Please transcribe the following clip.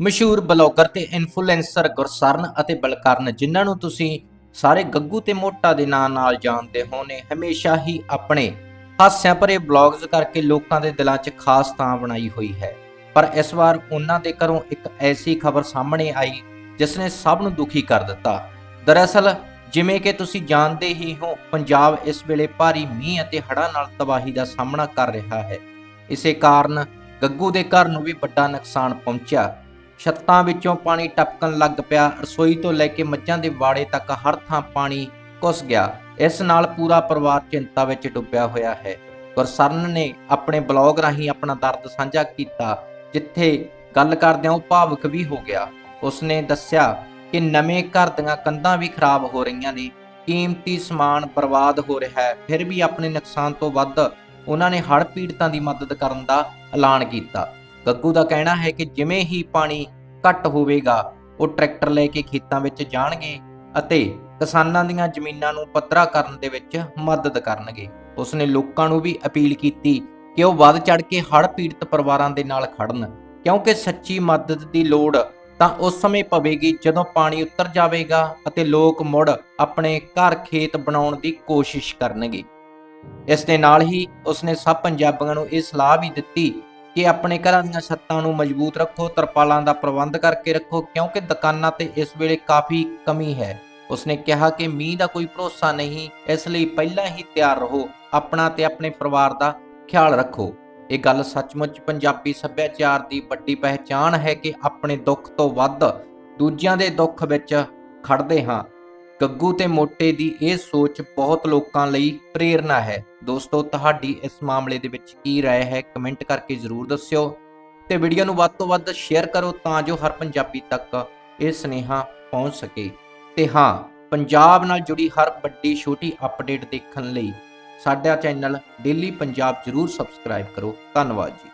ਮਸ਼ਹੂਰ ਬਲੌਗਰ ਤੇ ਇਨਫਲੂਐਂਸਰ ਗੁਰਸਰਨ ਅਤੇ ਬਲਕਰਨ, ਜਿਨ੍ਹਾਂ ਨੂੰ ਤੁਸੀਂ ਸਾਰੇ ਗੱਗੂ ਤੇ ਮੋਟਾ ਦੇ ਨਾਂ ਨਾਲ ਜਾਣਦੇ ਹੋ ਨੇ ਹਮੇਸ਼ਾ ਹੀ ਆਪਣੇ ਹਾਸਿਆਂ ਭਰੇ ਬਲੌਗਸ ਕਰਕੇ ਲੋਕਾਂ ਦੇ ਦਿਲਾਂ 'ਚ ਖਾਸ ਥਾਂ ਬਣਾਈ ਹੋਈ ਹੈ। ਪਰ ਇਸ ਵਾਰ ਉਹਨਾਂ ਦੇ ਘਰੋਂ ਇੱਕ ਐਸੀ ਖਬਰ ਸਾਹਮਣੇ ਆਈ, ਜਿਸ ਨੇ ਸਭ ਨੂੰ ਦੁਖੀ ਕਰ ਦਿੱਤਾ। ਦਰਅਸਲ, ਜਿਵੇਂ ਕਿ ਤੁਸੀਂ ਜਾਣਦੇ ਹੀ ਹੋ, ਪੰਜਾਬ ਇਸ ਵੇਲੇ ਭਾਰੀ ਮੀਂਹ ਅਤੇ ਹੜ੍ਹਾਂ ਨਾਲ ਤਬਾਹੀ ਦਾ ਸਾਹਮਣਾ ਕਰ ਰਿਹਾ ਹੈ। ਇਸੇ ਕਾਰਨ ਗੱਗੂ ਦੇ ਘਰ ਨੂੰ ਵੀ ਵੱਡਾ ਨੁਕਸਾਨ ਪਹੁੰਚਿਆ। ਛੱਤਾਂ ਵਿੱਚੋਂ ਪਾਣੀ ਟਪਕਣ ਲੱਗ ਪਿਆ। ਰਸੋਈ ਤੋਂ ਲੈ ਕੇ ਮੱਝਾਂ ਦੇ ਵਾੜੇ ਤੱਕ ਹਰ ਥਾਂ ਪਾਣੀ ਘੁਸ ਗਿਆ। ਇਸ ਨਾਲ ਪੂਰਾ ਪਰਿਵਾਰ ਚਿੰਤਾ ਵਿੱਚ ਡੁੱਬਿਆ ਹੋਇਆ ਹੈ। ਗੁਰਸਰਨ ਨੇ ਆਪਣੇ ਬਲੌਗ ਰਾਹੀਂ ਆਪਣਾ ਦਰਦ ਸਾਂਝਾ ਕੀਤਾ, ਜਿੱਥੇ ਗੱਲ ਕਰਦਿਆਂ ਉਹ ਭਾਵੁਕ ਵੀ ਹੋ ਗਿਆ। ਉਸਨੇ ਦੱਸਿਆ ਕਿ ਨਵੇਂ ਘਰ ਦੀਆਂ ਕੰਧਾਂ ਵੀ ਖਰਾਬ ਹੋ ਰਹੀਆਂ ਨੇ। ਕੀਮਤੀ ਸਮਾਨ ਬਰਬਾਦ ਹੋ ਰਿਹਾ ਹੈ। ਫਿਰ ਵੀ ਆਪਣੇ ਨੁਕਸਾਨ ਤੋਂ ਵੱਧ ਉਹਨਾਂ ਨੇ ਹੜ੍ਹ ਪੀੜਤਾਂ ਦੀ ਮਦਦ ਕਰਨ ਦਾ ਐਲਾਨ ਕੀਤਾ। ਗੱਗੂ ਦਾ ਕਹਿਣਾ ਹੈ ਕਿ ਜਿਵੇਂ ਹੀ ਪਾਣੀ ਘੱਟ ਹੋਵੇਗਾ, ਉਹ ਟਰੈਕਟਰ ਲੈ ਕੇ ਖੇਤਾਂ ਵਿੱਚ ਜਾਣਗੇ ਅਤੇ ਕਿਸਾਨਾਂ ਦੀਆਂ ਜ਼ਮੀਨਾਂ ਨੂੰ ਪੱਧਰਾ ਕਰਨ ਦੇ ਵਿੱਚ ਮਦਦ ਕਰਨਗੇ। ਉਸਨੇ ਲੋਕਾਂ ਨੂੰ ਵੀ ਅਪੀਲ ਕੀਤੀ ਕਿ ਉਹ ਵੱਧ ਚੜ ਕੇ ਹੜ੍ਹ ਪੀੜਤ ਪਰਿਵਾਰਾਂ ਦੇ ਨਾਲ ਖੜਨ ਕਿਉਂਕਿ ਸੱਚੀ ਮਦਦ ਦੀ ਲੋੜ ਤਾਂ ਉਸ ਸਮੇਂ ਪਵੇਗੀ ਜਦੋਂ ਪਾਣੀ ਉਤਰ ਜਾਵੇਗਾ ਅਤੇ ਲੋਕ ਮੁੜ ਆਪਣੇ ਘਰ ਖੇਤ ਬਣਾਉਣ ਦੀ ਕੋਸ਼ਿਸ਼ ਕਰਨਗੇ। ਇਸ ਦੇ ਨਾਲ ਹੀ ਉਸਨੇ ਸਭ ਪੰਜਾਬੀਆਂ ਨੂੰ ਇਹ ਸਲਾਹ ਵੀ ਦਿੱਤੀ ਕਿ ਆਪਣੇ ਘਰਾਂ ਦੀਆਂ ਛੱਤਾਂ ਨੂੰ ਮਜ਼ਬੂਤ ਰੱਖੋ, ਤਰਪਾਲਾਂ ਦਾ ਪ੍ਰਬੰਧ ਕਰਕੇ ਰੱਖੋ, ਕਿਉਂਕਿ ਦੁਕਾਨਾਂ ਤੇ ਇਸ ਵੇਲੇ ਕਾਫੀ ਕਮੀ ਹੈ। ਉਸਨੇ ਕਿਹਾ ਕਿ ਮੀਂਹ ਦਾ ਕੋਈ ਭਰੋਸਾ ਨਹੀਂ, ਇਸ ਲਈ ਪਹਿਲਾਂ ਹੀ ਤਿਆਰ ਰਹੋ, ਆਪਣਾ ਤੇ ਆਪਣੇ ਪਰਿਵਾਰ ਦਾ ਖਿਆਲ ਰੱਖੋ। ਇਹ ਗੱਲ ਸੱਚਮੁੱਚ ਪੰਜਾਬੀ ਸੱਭਿਆਚਾਰ ਦੀ ਵੱਡੀ ਪਹਿਚਾਣ ਹੈ ਕਿ ਆਪਣੇ ਦੁੱਖ ਤੋਂ ਵੱਧ ਦੂਜਿਆਂ ਦੇ ਦੁੱਖ ਵਿੱਚ ਖੜਦੇ ਹਾਂ। ਗੱਗੂ ਤੇ ਮੋਟੇ ਦੀ ਇਹ ਸੋਚ ਬਹੁਤ ਲੋਕਾਂ ਲਈ ਪ੍ਰੇਰਣਾ ਹੈ ਦੋਸਤੋ ਤੁਹਾਡੀ ਇਸ ਮਾਮਲੇ ਦੇ ਵਿੱਚ ਕੀ رائے ਹੈ ਕਮੈਂਟ ਕਰਕੇ ਜ਼ਰੂਰ ਦੱਸਿਓ ਤੇ ਵੀਡੀਓ ਨੂੰ ਵੱਧ ਤੋਂ ਵੱਧ ਸ਼ੇਅਰ ਕਰੋ ਤਾਂ ਜੋ ਹਰ ਪੰਜਾਬੀ ਤੱਕ ਇਹ ਸੁਨੇਹਾ ਪਹੁੰਚ ਸਕੇ ਤੇ ਹਾਂ ਪੰਜਾਬ ਨਾਲ ਜੁੜੀ ਹਰ ਵੱਡੀ ਛੋਟੀ ਅਪਡੇਟ ਦੇਖਣ ਲਈ ਸਾਡਾ ਚੈਨਲ ਡੇਲੀ ਪੰਜਾਬ ਜ਼ਰੂਰ ਸਬਸਕ੍ਰਾਈਬ ਕਰੋ ਧੰਨਵਾਦ ਜੀ